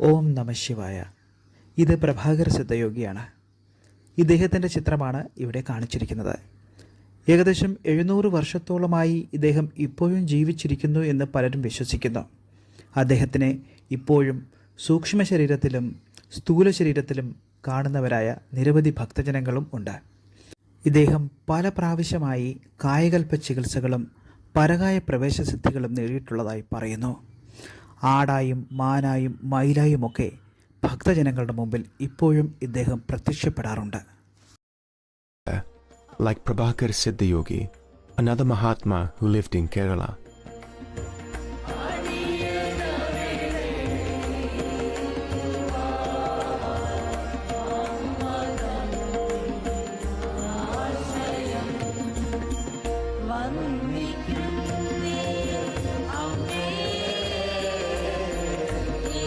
ഓം നമ ശിവായ. ഇത് പ്രഭാകര സിദ്ധയോഗിയാണ്. ഇദ്ദേഹത്തിന്റെ ചിത്രമാണ് ഇവിടെ കാണിച്ചിരിക്കുന്നത്. ഏകദേശം എഴുന്നൂറ് വർഷത്തോളമായി ഇദ്ദേഹം ഇപ്പോഴും ജീവിച്ചിരിക്കുന്നു എന്ന് പലരും വിശ്വസിക്കുന്നു. അദ്ദേഹത്തിനെ ഇപ്പോഴും സൂക്ഷ്മ ശരീരത്തിലും സ്ഥൂല ശരീരത്തിലും കാണുന്നവരായ നിരവധി ഭക്തജനങ്ങളും ഉണ്ട്. ഇദ്ദേഹം പല പ്രാവശ്യമായി കായകൽപ്പ ചികിത്സകളും പരകായ പ്രവേശസിദ്ധികളും നേടിയിട്ടുള്ളതായി പറയുന്നു. ആടായും മാനായും മയിലായുമൊക്കെ ഭക്തജനങ്ങളുടെ മുമ്പിൽ ഇപ്പോഴും ഇദ്ദേഹം പ്രത്യക്ഷപ്പെടാറുണ്ട്. Like Prabhakar Siddhayogi അനദ Mahatma who lived in Kerala one